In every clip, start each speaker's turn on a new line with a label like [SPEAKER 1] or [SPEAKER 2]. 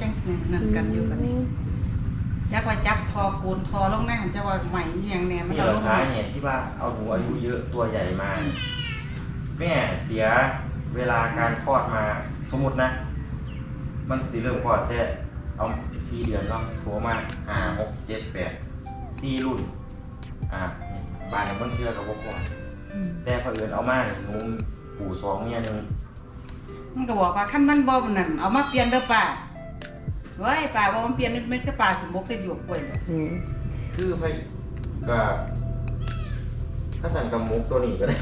[SPEAKER 1] จังนั่นกันอยู่กันนี้จักว่าจับทอโกนทอลงในหันจะว่าใหม่อหย่างแน่มัน
[SPEAKER 2] นี่
[SPEAKER 1] เอา
[SPEAKER 2] เห
[SPEAKER 1] ล
[SPEAKER 2] รางสาเหตุที่ว่าเอาหนูอายุเยอะตัวใหญ่มา แม่เสียเวลาการคลอดมาสมมตินะ มันสิเริ่มคลอดแค่เอาสี่เดือนเนาะหัวมาอ่าหกเจ็ดแปดสี่รุ่น อ่าบานมันเชื่อกับว่าคลอด
[SPEAKER 1] อืม
[SPEAKER 2] แต่เผอิญเอามาเนี่ยหนูปู่สองเมียหนึ่ง
[SPEAKER 1] มันก็บอกว่าคันมันบ่นั่นเอามาเปลี่ยนเด้อป้า เฮ้ยป้าบอกมันเปลี่ยนมันก็ป้าสิมกใส่หยวกกล้วยเลย
[SPEAKER 3] อืม
[SPEAKER 2] คือไปก็ถ้าสั่งกับมุกตัวนี้ก็ได้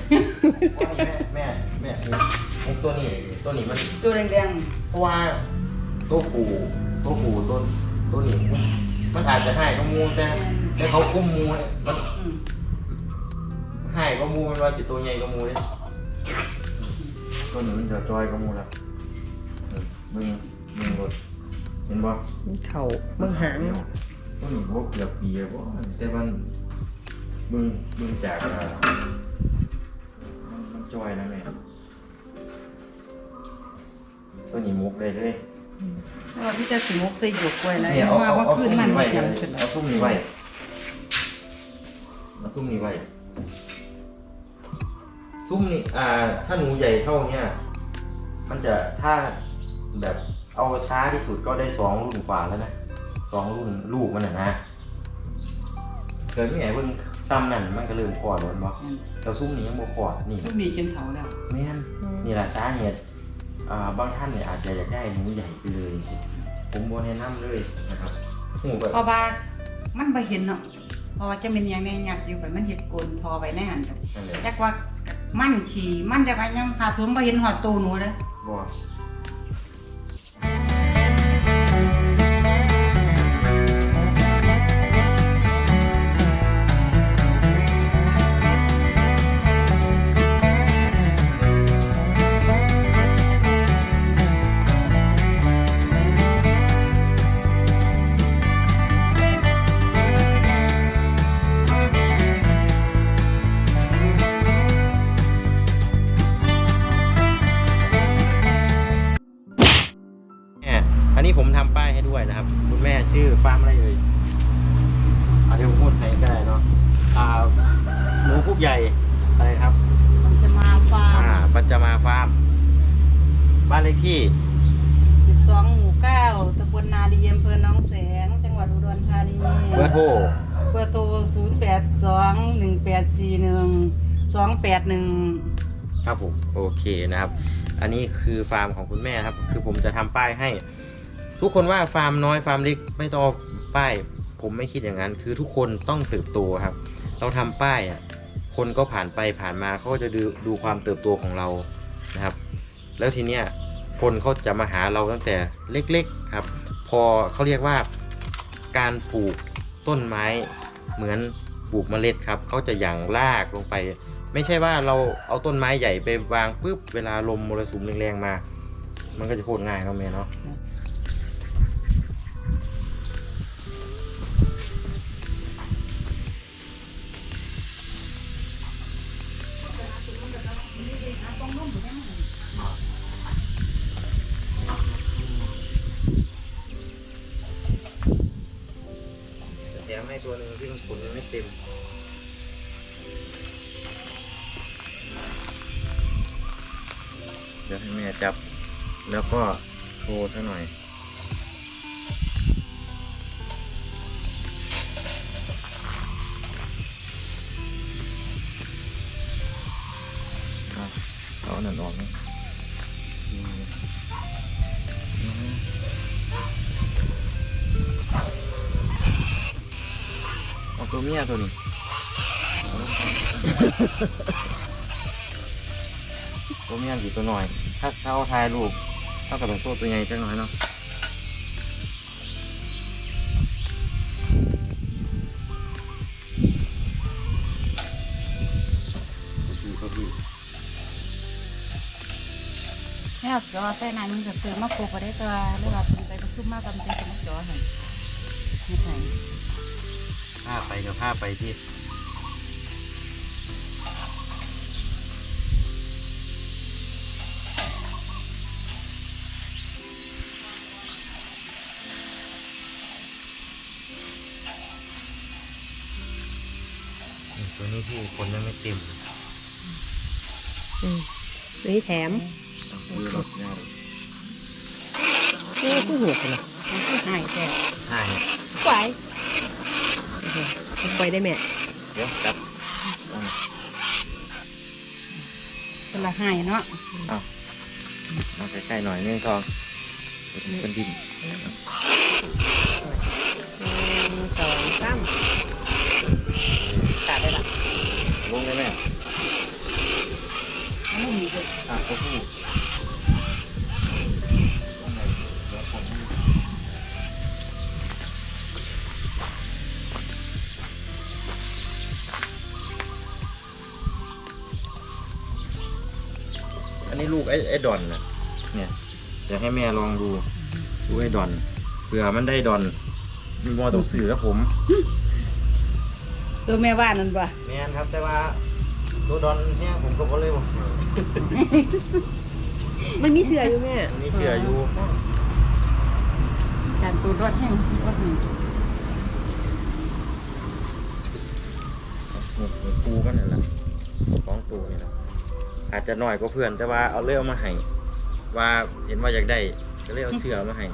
[SPEAKER 2] เพราะนี่แม่แม่แม่มุกตัวนี้ตัวนี้มัน
[SPEAKER 1] ตัวแดง
[SPEAKER 2] เพราะว่าตัวปู่ตัวปู่ตัวตัวนี้มันอาจจะให้ก็มูแต่แต่เขาคุ้มมูเนี่ยมัน
[SPEAKER 1] ๆอืม
[SPEAKER 2] ให้ก็มูมันว่าจิตตัวใหญ่ก็มูเนี่ยตัวนี้มันจะจอยก็มูแล้วเออมึงมึงรถ เห็นบ่
[SPEAKER 3] มันเข่าเบิ่งหาง
[SPEAKER 2] ตัวนี้บ่เกือบปีแล้วบ่แต่มันมึงมึงจากอ่ามันจอยนะแม่ตัวนี้มุกได้เลย
[SPEAKER 1] แต่ว่าพี่จะสิมกใส่หยวกกล้วยแล้ว
[SPEAKER 2] เนี่ยเอา
[SPEAKER 1] ว่า
[SPEAKER 2] เอา
[SPEAKER 1] ว่า
[SPEAKER 2] เอา
[SPEAKER 1] พื้
[SPEAKER 2] ซุ้
[SPEAKER 1] น
[SPEAKER 2] ม
[SPEAKER 1] มัน
[SPEAKER 2] นี้ไว้
[SPEAKER 1] ไม่ยังสุด
[SPEAKER 2] เอาซุ้มนี้ไว้เอาซุ้มนี้ไว้ซุ้มนี้อ่า ถ้าหนูใหญ่เท่าเนี้ยมันจะถ้าแบบ เอาช้าที่สุดก็ได้สองรุ่นกว่าแล้วนะสองรุ่นลูกมันน่ะนะเกิดไม่ไหนเพิ่งซ้ำนั่นมันก็เริ่มคลอดแล้วบ่เราซุ้มนี้ยังบ่คลอดนี่
[SPEAKER 1] ทุกมีจนเถาแล้ว
[SPEAKER 2] แม่นนี่แหละสาเหตุอ่าบางท่านเนี่ยอาจจะอยากได้หนูใหญ่ไปเลย ผมบ่แนะนำเลยนะครับหูแบบ
[SPEAKER 1] เพราะว่ามันบ่เห็นเนาะเพราะว่าจะเป็นอย่างแน่ยัดอยู่แบบมันเห็ดโกนทอไว้ในหันดอก
[SPEAKER 2] นั่นแหละ
[SPEAKER 1] จักว่ามันขี่มันจะไปยังถ้าผมบ่เห็นหอดตูหนูเด้อ
[SPEAKER 2] บ่ ผมทำป้ายให้ด้วยนะครับ คุณแม่ชื่อฟาร์มอะไรเอ่ยอะเดี๋ยวผมพูดให้ก็ได้เนาะอ่าหนูพุกใหญ่อะไรครับ
[SPEAKER 1] มันจะมาฟา
[SPEAKER 2] อ่า
[SPEAKER 1] ร์ม
[SPEAKER 2] ปัจจมาฟาร์มบ้านเลขที่
[SPEAKER 1] 12 หมู่ 9ตำบลนาดีอำเภอหนองแสง จังหวัดอุดรธานี
[SPEAKER 2] เบอร์โทร
[SPEAKER 1] เบอร์โทร0821841281
[SPEAKER 2] ครับผม โอเคนะครับ อันนี้คือฟาร์มของคุณแม่ครับ คือผมจะทำป้ายให้ ทุกคนว่าฟาร์มน้อยฟาร์มเล็กไม่ต้องป้าย ผมไม่คิดอย่างนั้น คือทุกคนต้องเติบโตครับ เราทำป้ายอะคนก็ผ่านไปผ่านมาเขาก็จะดูดูความเติบโตของเรานะครับ แล้วทีเนี้ยคนเขาจะมาหาเราตั้งแต่เล็กๆครับ พอเขาเรียกว่าการปลูกต้นไม้เหมือนปลูกเมล็ดครับเขาจะหยั่งรากลงไป ไม่ใช่ว่าเราเอาต้นไม้ใหญ่ไปวางปุ๊บเวลาลมมรสุมแรงๆมา มันก็จะโค่นง่ายเนาะแม่เนาะ ผลมันขนยังไม่เต็ม เดี๋ยวให้แม่จับ แล้วก็โชว์ซะหน่อย เอาตัวเมียตัวนี้ตัวเมียกี่ตัวหน่อย ถ้าเท่าทายลูกเท่ากับตัวตัวใหญ่จังหน่อยเนาะ
[SPEAKER 1] แม่จอใส่นายมึงก็ซื้อมาปลูกก็ได้ตัวหรือว่าเพิ่นไปประชุมมากันเป็นสมุกจอให้ไม่ใช่
[SPEAKER 2] ผ้าไปกับผ้าไปพี่ตัวนี้พี่คนยังไม่เต็ม
[SPEAKER 3] ตัวนี่แถม
[SPEAKER 2] นี่คือ
[SPEAKER 3] หัวเลย
[SPEAKER 1] หายแท้
[SPEAKER 2] หาย
[SPEAKER 3] ไหว ไปได้แม่
[SPEAKER 2] เดี๋ยวจับเอา
[SPEAKER 1] คนละหายเนาะ
[SPEAKER 2] เอาเอาใกล้ๆหน่อยหนึงทองเป็นดิน
[SPEAKER 3] หนึ่งสองสามตัดได้ละ
[SPEAKER 2] ลงได้ไหม
[SPEAKER 1] อันนี้มีเลย
[SPEAKER 2] อะตั อันนี้ลูกไอ้ไอ้ดอนนะเนี่ยเดี๋ยวให้แม่ลองดูดูไอ้ดอนเผื่อมันได้ดอนมีมอตรงสื่อครับผม
[SPEAKER 1] ตัวแม่บ้านนั่นบ่
[SPEAKER 2] แม่นครับแต่ว่าตัวดอนเนี่ยผมก็บ่เลยบอก
[SPEAKER 3] มันมีเสืออยู่แม่
[SPEAKER 2] มันมีเสืออยู่
[SPEAKER 1] การตัวรถแห้งรถหนึ่ง
[SPEAKER 2] นี่นี่ปูมันนั่นแห อาจจะน้อยกว่าเพื่อน แต่ว่าเอาเลื่อามาให้ว่าเห็นว่าอยากได้ก็เลยเอาเสือมาให้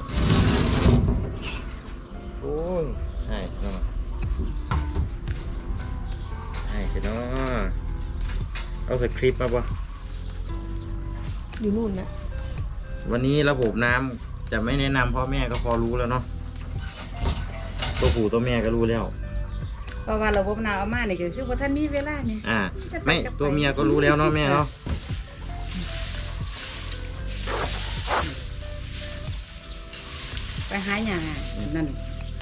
[SPEAKER 2] โอ้ยใช่เนาะใช่เนาะเอาสคริปต์มาปะ
[SPEAKER 3] อยู่นู่นนะ
[SPEAKER 2] วันนี้ระบบน้ำจะไม่แนะนำเพ่อแม่ก็พอรู้แล้วเนาะตัวผู้ตัวแม่ก็รู้แล้ว
[SPEAKER 1] เพราะว่าระบบน้ำเอามานี่ก็คือว่าท่านมีเวลานี่
[SPEAKER 2] อ่า ไม่ตัวเมียก็รู้แล้วเนาะแม่เนาะ
[SPEAKER 1] ไปหาหยานั่น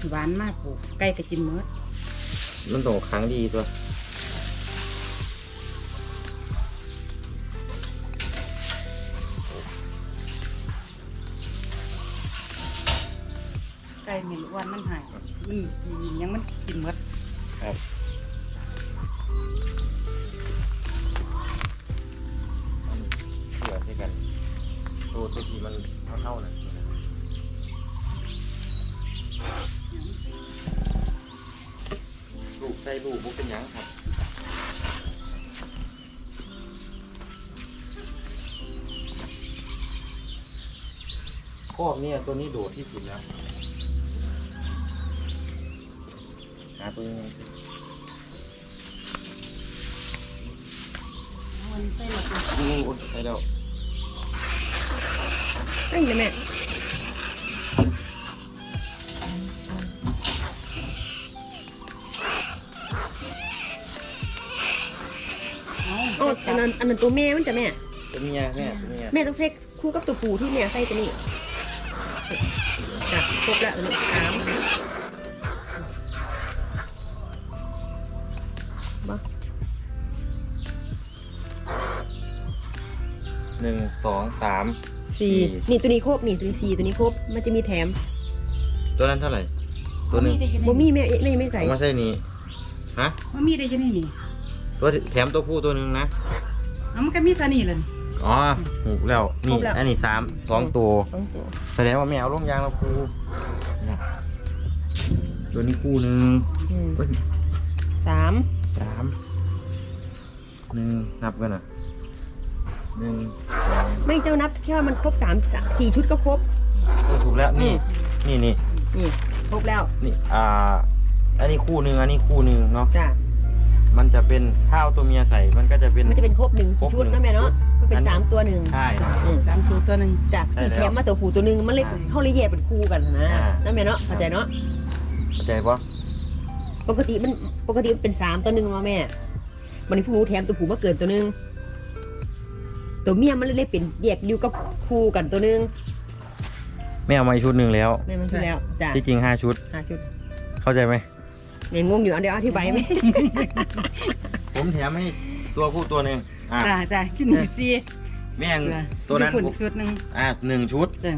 [SPEAKER 1] หวานมากปลูกไก่ก็กินหมด
[SPEAKER 2] มันต้องครั้งดีตัว
[SPEAKER 1] ไก่เหม็นอ้วันมันหายมันยังมันกินหมด
[SPEAKER 2] ครับมันเชื่อที่กันตัวตัวทีมันเท่าๆนะลูกใส่ลูกบุกเป็นยังครับคอกเนี่ยตัวนี้โดดที่สุดแล้ว หาตัวยังไง
[SPEAKER 1] อู้ใส่หลัก
[SPEAKER 2] โอ้โหใช่แล้ว
[SPEAKER 3] นั่นเลยแม่อ๋ออันนั้นอันนั้นตัวแม่มันจะแม่
[SPEAKER 2] ตัวเมียแม่ตัวเมีย
[SPEAKER 3] แม่ต้องเซ็กคู่กับตัวผู้ที่แม่ใส่ตัวนี้จ้ะครบแล้วตัวนี้สาม มา
[SPEAKER 2] หนึ่งสองสาม
[SPEAKER 3] สี่ นี่ตัวนี้ครบนี่ตัวนี้สี่ตัวนี้ครบมันจะมีแถม
[SPEAKER 2] ตัวนั้นเท่าไหร่ ตัวหนึ่ง
[SPEAKER 3] บ่มีแม่แม่ไม่ใส่
[SPEAKER 2] เอามาใช่นี้ฮะ
[SPEAKER 1] มันมีได้ยังไงนี่
[SPEAKER 2] ตัวแถมตัวผู้ตัวหนึ่งนะ
[SPEAKER 1] เอามันก็มีตัวนี้เลย
[SPEAKER 2] อ๋อหูกแล้ว นี่ อันนี้สามสองตัว
[SPEAKER 3] สองตัว
[SPEAKER 2] แสดงว่าแมวลงยางแล้วครูเนี่ยตัวนี้คู่หนึ่ง
[SPEAKER 3] อืม
[SPEAKER 2] เฮ้ย นึ่งนับกันอะหนึ่งสอง
[SPEAKER 3] ไม่เจ้านับแค่ว่ามันครบสามสามสี่ชุดก็ครบ
[SPEAKER 2] เออถูกแล้วนี่ นี่นี่
[SPEAKER 3] นี่ครบแล้ว
[SPEAKER 2] นี่อ่า อันนี้คู่หนึ่งอันนี้คู่หนึ่งเนาะ
[SPEAKER 3] จ้ะ
[SPEAKER 2] มันจะเป็นถ้าเอาตัวเมียใส่มันก็จะเป็น
[SPEAKER 3] มันจะเป็นครบหนึ่ง
[SPEAKER 2] ครบ
[SPEAKER 3] ชุด
[SPEAKER 2] หนึ่ง
[SPEAKER 3] นะแม่เนาะมันเป็น
[SPEAKER 2] อัน
[SPEAKER 3] สามตัวหนึ่ง
[SPEAKER 2] ใช่
[SPEAKER 3] อืม
[SPEAKER 1] สามตัวตัวหนึ่ง
[SPEAKER 3] จ้ะ
[SPEAKER 2] ใช่
[SPEAKER 3] อีก
[SPEAKER 2] แล้ว
[SPEAKER 3] แถมมาตัวผู้ตัวหนึ่งมันเลย
[SPEAKER 2] อ่า
[SPEAKER 3] เขาเลยแยกเป็นคู่กันนะ
[SPEAKER 2] อ่า
[SPEAKER 3] นั่นแม่เนาะเข้าใจเนาะ
[SPEAKER 2] เข้าใจปะ
[SPEAKER 3] ปกติมันปกติมันเป็นสามตัวหนึ่งมาแม่ มันนี้ผู้แถมตัวผู้มาเกินตัวหนึ่งตัวเมียมันเลยเป็นแยกอยู่กับคู่กันตัวหนึ่ง
[SPEAKER 2] ไม่เอามาอีกชุดหนึ่งแล้ว
[SPEAKER 3] แม่มันที่แล้วจ้ะ
[SPEAKER 2] ที่จริงห้าชุด
[SPEAKER 3] ห้าชุด
[SPEAKER 2] เข้าใจไหม
[SPEAKER 3] เนี่ยงงอยู่อันเดียวอธิบายไหม
[SPEAKER 2] ผมแถมให้ตัวผู้ตัวหนึ่งอ่า
[SPEAKER 1] จ้าจ้ากินหนึ่งซี
[SPEAKER 2] แม่งตัวนั้น
[SPEAKER 1] ญี่ปุ่ชุดหนึ่ง
[SPEAKER 2] อ่าหนึ่งชุด
[SPEAKER 1] จ้า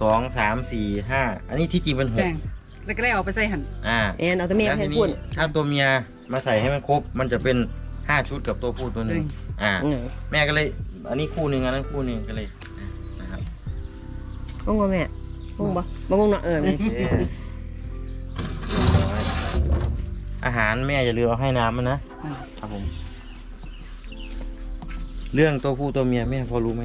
[SPEAKER 2] สองสามสี่ห้าอันนี้ที่จริงเป็นหก
[SPEAKER 1] จ้าแล้วก็เลยเอาไปใส่หั่น
[SPEAKER 2] อ่า
[SPEAKER 3] แอนเอาตัวเมีย
[SPEAKER 2] แล้ว
[SPEAKER 3] ไป
[SPEAKER 2] ที
[SPEAKER 3] ให้
[SPEAKER 2] นี้
[SPEAKER 3] พูด
[SPEAKER 2] ถ้าตัวเมียมาใส่ให้มันครบ มันจะเป็น ห้าชุดกับตัวผู้ตัวหนึ่งอ่า
[SPEAKER 3] อืม
[SPEAKER 2] แม่ก็เลย อันนี้คู่หนึ่งอันนั้นคู่หนึ่งก็เลยนะครับ
[SPEAKER 3] งงบ่แม่งงบ่บ่งงเนาะเออ
[SPEAKER 2] โอเคเรียบร้อยอาหารแม่อย่าลืมเอาให้น้ำมันนะ
[SPEAKER 1] อ่า
[SPEAKER 2] ครับผม เรื่องตัวผู้ตัวเมียแม่พอรู้ไหม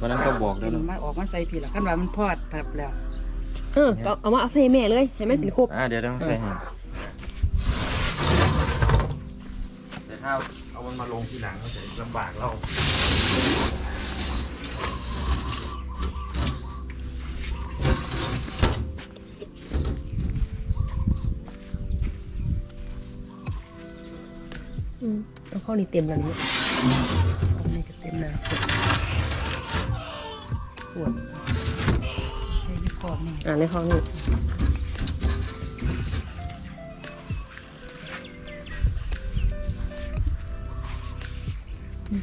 [SPEAKER 2] วันนั้นก็บอกแล้ว
[SPEAKER 1] เห็น
[SPEAKER 2] เนอะ
[SPEAKER 1] มาออกมาใส่พี่ละคันว่ามันพอดทับแล้ว
[SPEAKER 3] เออก็เอามาเอาใส่แม่เลยให้มันเป็นครบ
[SPEAKER 2] อ่าเดี๋ยวต้องใส่ให้แต่ ถ้าเอามันมาลงทีหลังก็จะลำบากเรา
[SPEAKER 3] อืมเอาข้อนี้เต็มแล้วนี่
[SPEAKER 1] อันนี้ก็เต็มแล้วปวดใช้ยี่ปอดนี่
[SPEAKER 3] อ่าในข้อนี้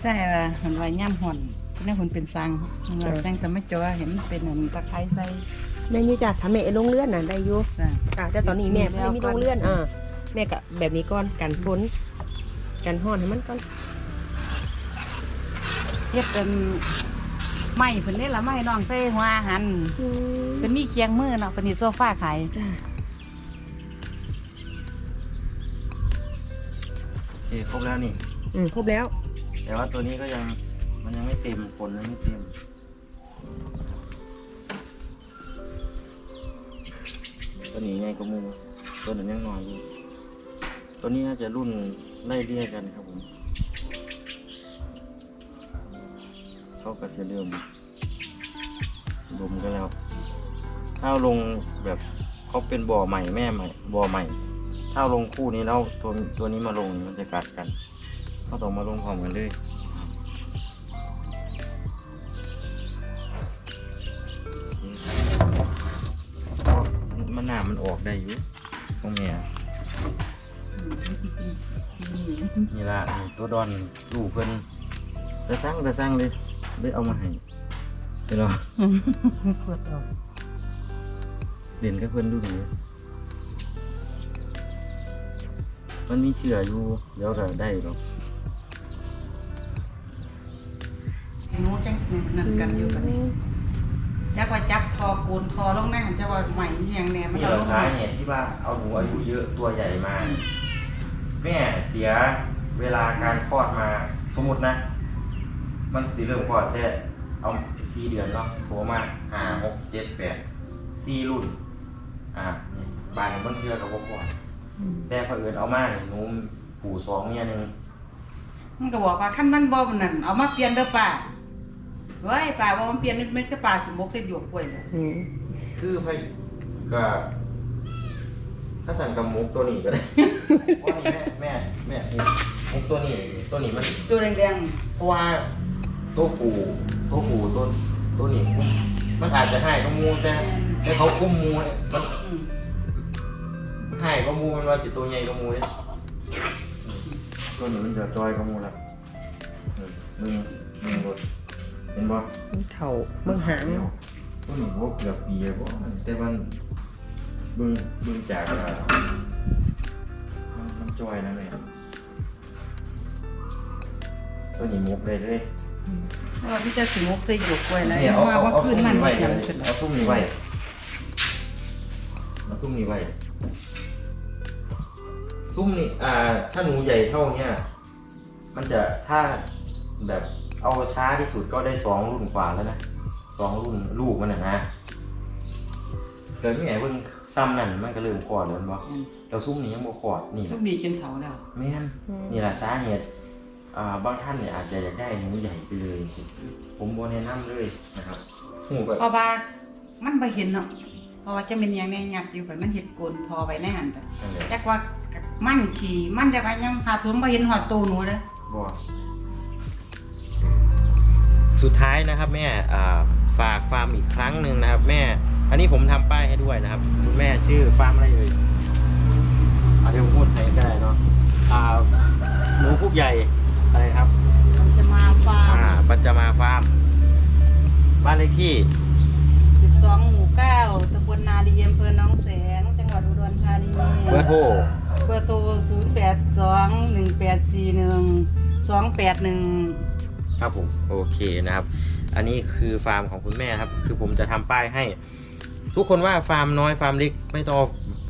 [SPEAKER 1] ใช่ว่ามันไว้ย่ำห่อนนี่คนเป็นสังมันว่าแต่งแต่ไม่จอเห็นมันเป็นอันตะไคร้ใส่
[SPEAKER 3] แม่นี่จ้ะทำแม่ลงเลื่อนน่ะได้อยู่
[SPEAKER 1] จ้ะ
[SPEAKER 3] อ่าแต่ตอนนี้แม่ไม่ได้มีลงเลื่อนอ่าแม่ก็แบบนี้ก่อนกันฝนกันห้อนให้มันก่อน
[SPEAKER 1] เฮ็ดเป็นไม้เพิ่นนี่ละไม้น้องใส่หัวอาหัน
[SPEAKER 3] อืม
[SPEAKER 1] เป็นมีเคียงมือเนาะเป็นนี่โซฟาขาย
[SPEAKER 3] จ้ะ
[SPEAKER 2] โอเคครบแล้วนี่
[SPEAKER 3] อืมครบแล้ว
[SPEAKER 2] แต่ว่าตัวนี้ก็ยังมันยังไม่เต็มผลยังไม่เต็มตัวนี้ไงก็มูตัวนั้นยังน้อยอยู่ตัวนี้น่าจะรุ่นไล่เรียกกันครับผมเขาก็จะเริ่มรวมกันแล้วถ้าลงแบบเขาเป็นบ่อใหม่แม่ใหม่บ่อใหม่ ถ้าลงคู่นี้แล้วตัวตัวนี้มาลงมันจะกัดกัน เขาต้องมาลงพร้อมกันเลยเพราะมันหนามันออกได้อยู่ตรงเนี้ยนี่ละนี่ตัวดอนลูกเพิ่นจะสร้างจะสร้างเลยได้เอามาให้เดี๋ยวเรา
[SPEAKER 1] ปวดออก
[SPEAKER 2] เด่นกับเพื่อนดูดีมันมีเชื่ออยู่เดี๋ยวก็ได้หรอก
[SPEAKER 1] หนูจังนั่นกันอยู่กันนี้จักว่าจับทอโกนทอลงหน้าหันจะว่าใหม่อหย่างแน่มัน
[SPEAKER 2] นี่
[SPEAKER 1] เอา
[SPEAKER 2] เรา
[SPEAKER 1] ลง
[SPEAKER 2] ท้า
[SPEAKER 1] มา
[SPEAKER 2] เหตุที่ว่าเอาหนูอายุเยอะตัวใหญ่มา แม่เสียเวลาการคลอดมาสมมตินะ มันสีเริ่มคลอดแค่เอาสี่เดือนเนาะโผล่มาห้าหกเจ็ดแปดสี่รุ่น อ่านี่บานมันเทือกับพวกคลอด
[SPEAKER 3] อืม
[SPEAKER 2] แต่เผอิญเอามาเนี่ยหนูผูสองเนี่ยหนึ่ง
[SPEAKER 1] มันก็บอกว่าคันมันบ่นั่นเอามาเปลี่ยนเด้อป้า เว้ยป้าว่ามันเปลี่ยนมันก็ป้าสิมกใส่หยวกกล้วยเลย
[SPEAKER 3] อืม
[SPEAKER 2] คือพยก็ถ้าสั่งกับมุกตัวนี้ก็ได้ เพราะนี่แม่แม่แม่นี่มุกตัวนี้ตัวนี้มัน
[SPEAKER 1] ตัวแดง
[SPEAKER 2] เพราะว่าตัวผูตัวผูตัวตัวนี้มันอาจจะให้ก็มูแต่แต่เขาคุ้มมูเนี่ยมัน
[SPEAKER 1] ๆอืม
[SPEAKER 2] ให้ก็มูมันว่าจิตัวใหญ่ก็มูเนี่ยตัวนี้มันจะจอยก็มูแล้วมึงมึงรถ เห็นบ่
[SPEAKER 3] มันเข่าเบื้องหาง
[SPEAKER 2] ตัวนี้ว่าเกือบปีเลยบ่แต่มันเบึงเบึงจากอ่ามันมันจอยนะแม่ตัวนี้มุกเลยเลย
[SPEAKER 1] ว่าพี่จะสิมกใส่หยวกกล้วยเลย
[SPEAKER 2] เนี่ยเอา
[SPEAKER 1] ว่า
[SPEAKER 2] เอา
[SPEAKER 1] ว่า
[SPEAKER 2] เอา
[SPEAKER 1] คื
[SPEAKER 2] ซุ่
[SPEAKER 1] น
[SPEAKER 2] ม
[SPEAKER 1] มัน
[SPEAKER 2] นี้ไว้
[SPEAKER 1] จังซั่น
[SPEAKER 2] เอาซุ่มนี้ไว้เอาซุ่มนี้ไว้ซุ่มนี้อ่าถ้าหนูใหญ่เท่าเนี้ยมันจะถ้าแบบ เอาช้าที่สุดก็ได้สองรุ่นกว่าแล้วนะสองรุ่นลูกมันน่ะนะเกิดที่ไหนเพิ่งซ้ำนั่นมันก็เริ่มคลอดแล้วแม่นบ่
[SPEAKER 1] อืม
[SPEAKER 2] เราซุ่มนี้ยังบ่คลอดนี่แห
[SPEAKER 1] ลู
[SPEAKER 2] ละ
[SPEAKER 1] กดีจนเฒ่าแล้ว
[SPEAKER 2] แม่นนี่แหละสาเหตุอ่าบางท่านเนี่ยอาจจะอยากได้หนูใหญ่ไปเลย ผมบ่แนะนำเลยนะครับหูแบบ
[SPEAKER 1] เพราะว่ามันบ่เห็นเนาะเพราะว่าจะเป็นอย่างแน่ยัดอยู่กันมันเห็ดโกนทอไว้ในหันไป
[SPEAKER 2] นั่นแหละ
[SPEAKER 1] จักว่ามันขี่มันจะว่ายังหาผมบ่เห็นหอดตูหนูเด้อ
[SPEAKER 2] บ่ สุดท้ายนะครับแม่อ่าฝากฟาร์มอีกครั้งหนึ่งนะครับ แม่ อันนี้ผมทำป้ายให้ด้วยนะครับคุณแม่ชื่อฟาร์มอะไรเอ่ยเอาเดี๋ยวผมพูดให้ก็ได้เนาะอ่าหนูพุกใหญ่อะไรครับ
[SPEAKER 1] มันจะมาฟา
[SPEAKER 2] อ่า
[SPEAKER 1] ร์ม
[SPEAKER 2] ปัจจมาฟาร์มบ้านเลขที่
[SPEAKER 1] 12หมู่9ตำบลนาดีอำเภอหนองแสง จังหวัดอุดรธานี
[SPEAKER 2] เบอร์โทร
[SPEAKER 1] เบอร์โทร 0821841281
[SPEAKER 2] ครับผมโอเคนะครับ อันนี้คือฟาร์มของคุณแม่ครับ คือผมจะทำป้ายให้ ทุกคนว่าฟาร์มน้อยฟาร์มเล็กไม่ต้อง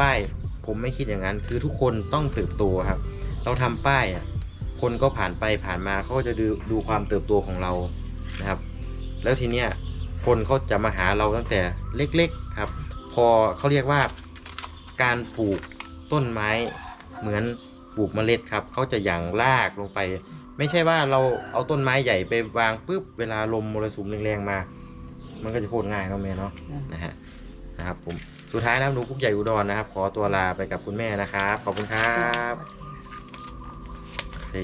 [SPEAKER 2] ป้าย ผมไม่คิดอย่างนั้น คือทุกคนต้องเติบโตครับ เราทำป้ายอะคนก็ผ่านไปผ่านมาเขาก็จะดูดูความเติบโตของเรานะครับ แล้วทีเนี้ยคนเขาจะมาหาเราตั้งแต่เล็กๆครับ พอเขาเรียกว่าการปลูกต้นไม้เหมือนปลูกเมล็ดครับเขาจะหยั่งรากลงไป ไม่ใช่ว่าเราเอาต้นไม้ใหญ่ไปวางปุ๊บเวลาลมมรสุมแรงๆมา มันก็จะโค่นง่ายเนาะแม่เนาะ
[SPEAKER 1] จ้ะ
[SPEAKER 2] นะฮะนะครับผมสุดท้ายนะครับหนูกุ๊กใหญ่อุดรนะครับ ขอตัวลาไปกับคุณแม่นะครับ ขอบคุณครับโอเค